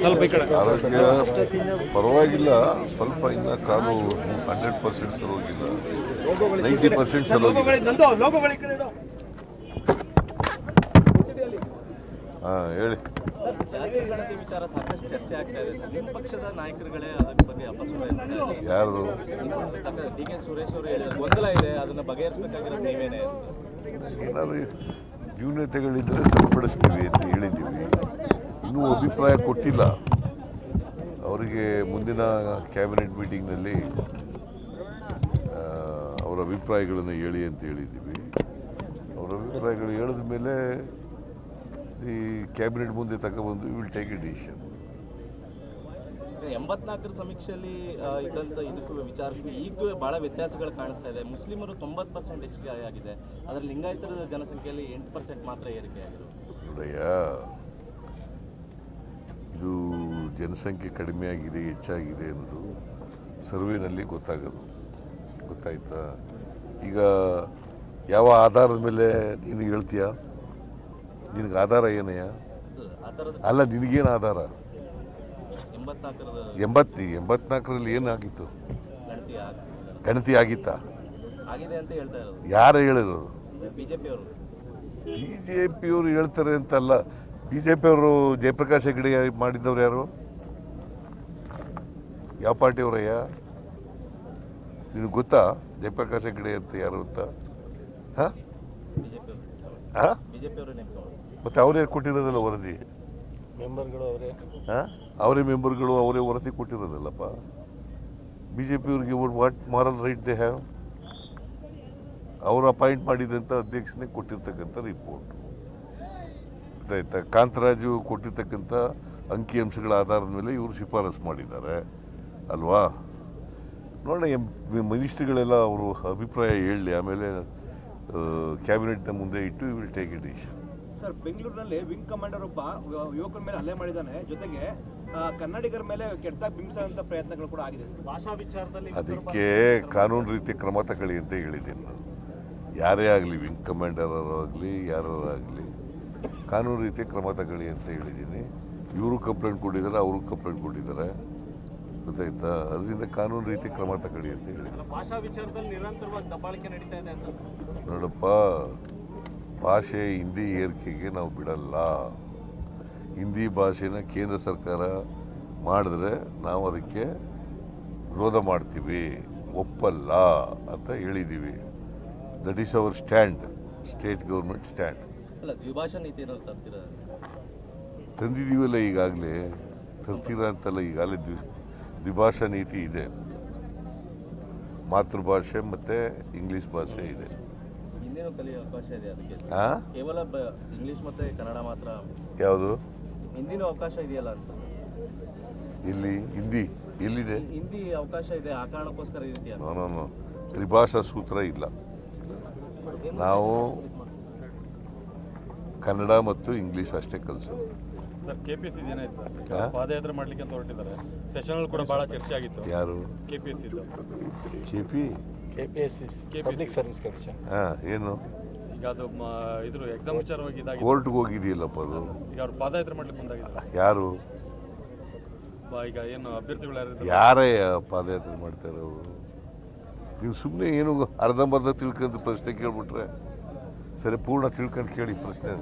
ಸ್ವಲ್ಪ ಈ ಕಡೆ. ಆರೋಗ್ಯ ಪರವಾಗಿಲ್ಲ ಸ್ವಲ್ಪ ಇನ್ನ ಕಾಲು ಹಂಡ್ರೆಡ್ ಪರ್ಸೆಂಟ್ ಸರೋಗಿಲ್ಲ ನೈಂಟಿ ಪರ್ಸೆಂಟ್ ಸರೋಗಿಲ್ಲ ಹಾಂ ಹೇಳಿ. ಸರ್ ಜಾತಿ ಗಣತಿ ವಿಚಾರ ಸಾಕಷ್ಟು ಚರ್ಚೆ ಆಗ್ತಾ ಸರ್ ನಿಮ್ಮ ಪಕ್ಷದ ನಾಯಕರುಗಳೇ ಅದರ ಬಗ್ಗೆ ಅಪಸ್ವರ ಇದ್ದಾರೆ ಯಾರು? ಡಿ ಕೆ ಸುರೇಶ್ ಅವರು ಹೇಳಿದ್ರು ಗೊಂದಲ ಇದೆ ಅದನ್ನ ಬಗೆಹರಿಸಬೇಕಾಗಿರೋದು ನೀವೇನೆ? ಏನಾದ್ರು ನ್ಯೂನತೆಗಳಿದ್ರೆ ಸರಿಪಡಿಸ್ತೀವಿ ಅಂತ ಹೇಳಿದ್ದೀವಿ. ಇನ್ನೂ ಅಭಿಪ್ರಾಯ ಕೊಟ್ಟಿಲ್ಲ. ಅವರಿಗೆ ಮುಂದಿನ ಕ್ಯಾಬಿನೆಟ್ ಮೀಟಿಂಗ್ನಲ್ಲಿ ಅವರ ಅಭಿಪ್ರಾಯಗಳನ್ನು ಹೇಳಿ ಅಂತ ಹೇಳಿದ್ದೀವಿ. ಅವರ ಅಭಿಪ್ರಾಯಗಳು ಹೇಳಿದ ಮೇಲೆ ಈ ಕ್ಯಾಬಿನೆಟ್ ಮುಂದೆ ತಗೊಬಂದು ವಿಲ್ ಟೇಕ್ ಎ ಡಿಸಿಷನ್ ಎಂಬತ್ನಾಲ್ಕರ ಸಮೀಕ್ಷೆಯಲ್ಲಿ ಇದ್ದಂಥ ಇದಕ್ಕೂ ವಿಚಾರಕ್ಕೂ ಈಗ ಭಾಳ ವ್ಯತ್ಯಾಸಗಳು ಕಾಣಿಸ್ತಾ ಇದೆ. ಮುಸ್ಲಿಮರು ತೊಂಬತ್ತು ಪರ್ಸೆಂಟ್ ಹೆಚ್ಚಿಗೆ ಆಗಿದೆ. ಅದರ ಲಿಂಗಾಯತರ ಜನಸಂಖ್ಯೆಯಲ್ಲಿ ಎಂಟು ಪರ್ಸೆಂಟ್ ಮಾತ್ರ ಏರಿಕೆ ಆಗಿದೆ ಇದು ಜನಸಂಖ್ಯೆ ಕಡಿಮೆ ಆಗಿದೆ ಹೆಚ್ಚಾಗಿದೆ ಅನ್ನೋದು ಸರ್ವೇನಲ್ಲಿ ಗೊತ್ತಾಗೋದು ಗೊತ್ತಾಯ್ತಾ? ಈಗ ಯಾವ ಆಧಾರದ ಮೇಲೆ ನೀನು ಹೇಳ್ತೀಯ? ನಿನಗೆ ಆಧಾರ ಏನಯ್ಯ ಅಲ್ಲ ನಿನಗೇನು ಆಧಾರ? ಎಂಬತ್ತು ಎಂಬತ್ನಾಲ್ಕರಲ್ಲಿ ಏನು ಆಗಿತ್ತು? ಆಗ್- ಗಣತಿ ಆಗಿತ್ತಾ? ಯಾರು ಹೇಳಿರೋದು? ಬಿ ಜೆ ಪಿಯವರು ಹೇಳ್ತಾರೆ ಅಂತಲ್ಲ ಬಿ ಜೆ ಪಿಯವರು ಜಯಪ್ರಕಾಶ್ ಹೆಗ್ಡೆ ಮಾಡಿದ್ದವ್ರು ಯಾರು? ಯಾವ ಪಾರ್ಟಿಯವರಯ್ಯ ನಿನಗೆ ಗೊತ್ತಾ ಜಯಪ್ರಕಾಶ್ ಹೆಗ್ಡೆ ಅಂತ ಯಾರು ಅಂತ? ಹಾಂ? ಮಾಡಿದ್ರು. ಮತ್ತು ಅವರೇ ಕೊಟ್ಟಿರೋದಲ್ಲ ವರದಿ? ಮೆಂಬರ್ಗಳು ಅವರೇ. ಹಾಂ? ಅವರೇ ಮೆಂಬರ್ಗಳು ಅವರೇ ವರದಿ ಕೊಟ್ಟಿರೋದಲ್ಲಪ್ಪ. B J ಪಿಯವ್ರಿಗೆ what moral right they have ಅವರು ಅಪಾಯಿಂಟ್ ಮಾಡಿದಂಥ ಅಧ್ಯಕ್ಷನೇ ಕೊಟ್ಟಿರ್ತಕ್ಕಂಥ ರಿಪೋರ್ಟ್ ಗೊತ್ತಾಯ್ತಾ ಕಾಂತರಾಜು ಕೊಟ್ಟಿರ್ತಕ್ಕಂಥ ಅಂಕಿಅಂಶಗಳ ಆಧಾರದ ಮೇಲೆ ಇವರು ಶಿಫಾರಸು ಮಾಡಿದ್ದಾರೆ ಅಲ್ವಾ? ನೋಡೋಣ ಎಂ ಮಿನಿಸ್ಟ್ರಿಗಳೆಲ್ಲ ಅವರು ಅಭಿಪ್ರಾಯ ಹೇಳಲಿ ಆಮೇಲೆ ಕ್ಯಾಬಿನೆಟ್ನ ಮುಂದೆ ಇಟ್ಟು will take a decision sir ಬೆಂಗಳೂರಿನಲ್ಲಿ ವಿಂಗ್ ಕಮಾಂಡರ್ ಒಬ್ಬ ಯುವ- ಯುವಕರ ಮೇಲೆ ಹಲ್ಲೆ ಮಾಡಿದ್ದಾನೆ. ಜೊತೆಗೆ ಕನ್ನಡಿಗರ ಮೇಲೆ ಕೆಟ್ಟದಾಗಿ ಬಿಂಬಿಸುವಂತ ಪ್ರಯತ್ನಗಳು ಕೂಡ ಆಗಿದೆ ಸರ್. ಭಾಷಾ ವಿಚಾರದಲ್ಲಿ ಅದಕ್ಕೆ ಕಾನೂನು ರೀತಿ ಕ್ರಮ ತಗೊಳ್ಳಿ ಅಂತ ಹೇಳಿದ್ದೀನಿ ನಾನು. ಯಾರೇ ಆಗಲಿ ವಿಂಗ್ ಕಮಾಂಡರ್ ಆಗಲಿ ಯಾರಾಗಲಿ ಕಾನೂನು ರೀತಿ ಕ್ರಮ ತಗೊಳ್ಳಿ ಅಂತ ಹೇಳಿದ್ದೀನಿ. ಇವರು ಕಂಪ್ಲೇಂಟ್ ಕೊಟ್ಟಿದ್ದಾರೆ ಅವರು ಕಂಪ್ಲೇಂಟ್ ಕೊಟ್ಟಿದ್ದಾರೆ. ಗೊತ್ತಾಯ್ತಾ? ಅದರಿಂದ ಕಾನೂನು ರೀತಿ ಕ್ರಮ ತಗೊಳ್ಳಿ ಅಂತ ಹೇಳಿ ಭಾಷಾ ವಿಚಾರದಲ್ಲಿ ನಿರಂತರವಾಗಿ ದಬ್ಬಾಳಿಕೆ ನಡೀತಾ ಇದೆ ಅಂತ. ನೋಡಪ್ಪ ಭಾಷೆ ಹಿಂದಿ ಏರಿಕೆಗೆ ನಾವು ಬಿಡಲ್ಲ. ಹಿಂದಿ ಭಾಷೆನ ಕೇಂದ್ರ ಸರ್ಕಾರ ಮಾಡಿದ್ರೆ ನಾವು ಅದಕ್ಕೆ ವಿರೋಧ ಮಾಡ್ತೀವಿ. ಒಪ್ಪಲ್ಲ ಅಂತ ಹೇಳಿದ್ದೀವಿ. That is our stand state government stand ಅಲ್ಲ ದ್ವಿಭಾಷಾ ನೀತಿ ಏನಾದ್ರು ತರ್ತೀರ? ತಂದಿದ್ದೀವಲ್ಲ ಈಗಾಗಲೇ? ತರ್ತೀರ ಅಂತಲ್ಲ ಈಗಾಗಲೇ ದ್ವಿ ದ್ವಿಭಾಷಾ ನೀತಿ ಇದೆ. ಮಾತೃಭಾಷೆ ಮತ್ತು ಇಂಗ್ಲೀಷ್ ಭಾಷೆ ಇದೆ. ಹಿಂದಿನೂ ಕಲಿಯೋ ಅವಕಾಶ ಇದೆ ಅದಕ್ಕೆ? ಹಾಂ ಕೇವಲ ಬ- ಇಂಗ್ಲಿಷ್ ಮತ್ತೆ ಕನ್ನಡ ಮಾತ್ರ? ಯಾವುದು? ಹಿಂದಿನೂ ಅವಕಾಶ ಇದೆಯಲ್ಲ ಅಂತ. ಇಲ್ಲಿ ಹಿಂದಿ ಎಲ್ಲಿದೆ? ಹಿಂದಿ ಅವಕಾಶ ಇದೆ ಆ ಕಾರಣಕ್ಕೋಸ್ಕರ ಈ ರೀತಿ ನೋ, ನೋ, ನೋ. ತ್ರಿಭಾಷಾ ಸೂತ್ರ ಇಲ್ಲ. ನಾವು ಕನ್ನಡ ಮತ್ತು ಇಂಗ್ಲೀಷ್ ಅಷ್ಟೇ ಕಲಿಸೋದು sir K P S C ಏನಾಯ್ತು ಸರ್? ಪಾದಯಾತ್ರೆ ಮಾಡ್ಲಿಕ್ಕೆ ಅಂತ ಹೊರಟಿದ್ದಾರೆ. ಸೆಷನ್ ಕೂಡ ಬಹಳ ಚರ್ಚೆ ಆಗಿತ್ತು. ಯಾರು? K P S C? K P K P S C. Public service commission ಹಾಂ ಏನು? ಈಗ ಅದು ಮ- ಇದ್ರ ಎಕ್ಸಾಮ್ ವಿಚಾರವಾಗಿ ಇದಾಗಿದೆ ಕೋರ್ಟ್ಗೆ ಹೋಗಿದೆಯಲ್ಲಪ್ಪ ಅದು? ಈಗ ಅವ್ರು ಪಾದಯಾತ್ರೆ ಮಾಡ್ಲಿಕ್ಕೆ ಮುಂದಾಗಿದ್ದಾರೆ. ಯಾರು? ಬಾ- ಈಗ ಏನು ಅಭ್ಯರ್ಥಿಗಳು ಯಾರು? ಯಾರೇ ಪಾದಯಾತ್ರೆ ಮಾಡ್ತಾರೆ ಅವರು? ನೀವು ಸುಮ್ಮನೆ ಏನು ಅರ್ಧಂಬರ್ಧ ತಿಳ್ಕೊಂಡು ಪ್ರಶ್ನೆ ಕೇಳ್ಬಿಟ್ರೆ? ಸರಿ ಪೂರ್ಣ ತಿಳ್ಕೊಂಡು ಕೇಳಿ ಪ್ರಶ್ನೆ.